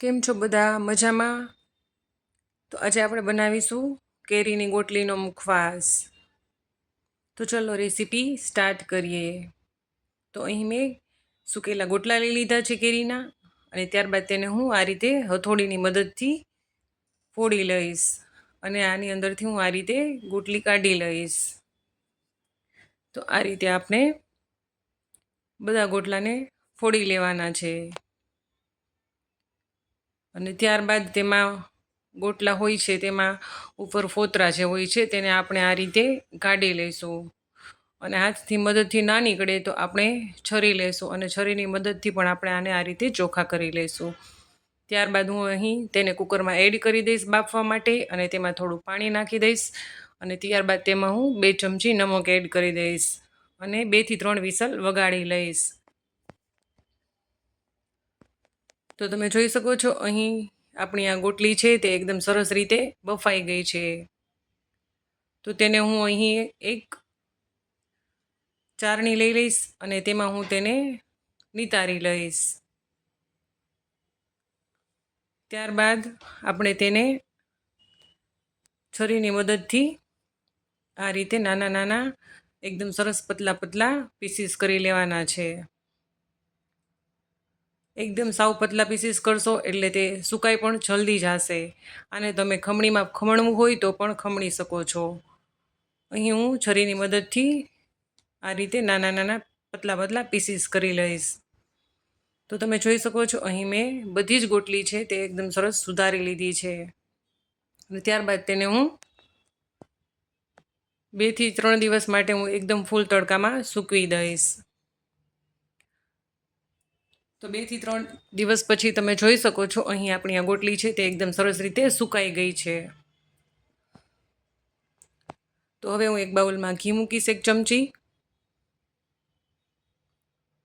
કેમ છો બધા? મજામાં? તો આજે આપણે બનાવીશું કેરીની ગોટલીનો મુખવાસ. તો ચલો રેસીપી સ્ટાર્ટ કરીએ. તો અહીં મેં સુકેલા ગોટલા લઈ લીધા છે કેરીના અને ત્યારબાદ તેને હું આ રીતે હથોડીની મદદથી ફોડી લઈશ અને આની અંદરથી હું આ રીતે ગોટલી કાઢી લઈશ. તો આ રીતે આપણે બધા ગોટલાને ફોડી લેવાના છે. અને ત્યારબાદ તેમાં ગોટલા હોય છે, તેમાં ઉપર ફોતરા જે હોય છે, તેને આપણે આ રીતે કાઢી લઈશું. અને હાથથી મદદથી ના નીકળે તો આપણે છરી લેશું અને છરીની મદદથી પણ આપણે આને આ રીતે ચોખા કરી લઈશું. ત્યારબાદ હું અહીં તેને કુકરમાં એડ કરી દઈશ બાફવા માટે અને તેમાં થોડું પાણી નાખી દઈશ અને ત્યારબાદ તેમાં હું બે ચમચી નમક એડ કરી દઈશ અને બેથી ત્રણ વિસલ વગાડી લઈશ. તો તમે જોઈ શકો છો, અહીં આપણી આ ગોટલી છે તે એકદમ સરસ રીતે બફાઈ ગઈ છે. તો તેને હું અહીં એક ચારણી લઈ લઈશ અને તેમાં હું તેને નિતારી લઈશ. ત્યારબાદ આપણે તેને છરીની મદદથી આ રીતે નાના નાના એકદમ સરસ પતલા પતલા પીસીસ કરી લેવાના છે. એકદમ સાવ પતલા પીસીસ કરશો એટલે તે સુકાઈ પણ જલ્દી જશે. અને તમે ખમણીમાં ખમણવું હોય તો પણ ખમણી શકો છો. અહીં હું છરીની મદદથી આ રીતે નાના નાના પતલા પતલા પીસીસ કરી લઈશ. તો તમે જોઈ શકો છો અહીં મેં બધી જ ગોટલી છે તે એકદમ સરસ સુધારી લીધી છે. અને ત્યારબાદ તેને હું બેથી ત્રણ દિવસ માટે હું એકદમ ફૂલ તડકામાં સૂકવી દઈશ. તો બેથી ત્રણ દિવસ પછી તમે જોઈ શકો છો, અહીં આપણી આ ગોટલી છે તે એકદમ સરસ રીતે સુકાઈ ગઈ છે. તો હવે હું એક બાઉલમાં ઘી મૂકીશ એક ચમચી.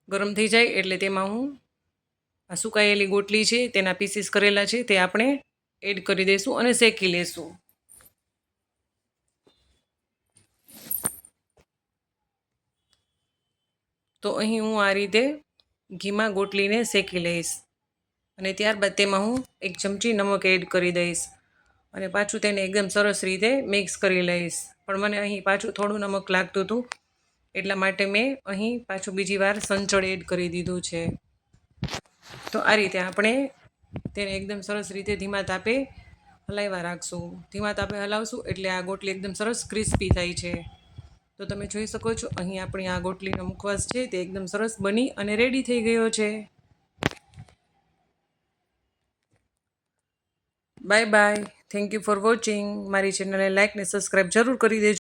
ગરમ થઈ જાય એટલે તેમાં હું આ સુકાયેલી ગોટલી છે, તેના પીસીસ કરેલા છે, તે આપણે એડ કરી દઈશું અને શેકી લેશું તો અહીં હું આ રીતે ઘીમાં ગોટલીને શેકી લઈશ. અને ત્યારબાદ તેમાં હું એક ચમચી નમક એડ કરી દઈશ. અને પાછું તેને એકદમ સરસ રીતે મિક્સ કરી લઈશ. પણ મને અહીં પાછું થોડું નમક લાગતું હતું, એટલા માટે મેં અહીં પાછું બીજી વાર સંચળ એડ કરી દીધું છે. તો આ રીતે આપણે તેને એકદમ સરસ રીતે ધીમા તાપે હલાવ્યા રાખશું. ધીમા તાપે હલાવશું એટલે આ ગોટલી એકદમ સરસ ક્રિસ્પી થાય છે. તો તમે જોઈ શકો છો, અહીં આપણી આ ગોટલીનો મુખવાસ છે, તે એકદમ સરસ બની અને રેડી થઈ ગયો છે. Bye bye thank you for watching મારી ચેનલને લાઇક ને સબસ્ક્રાઈબ જરૂર કરી દેજો.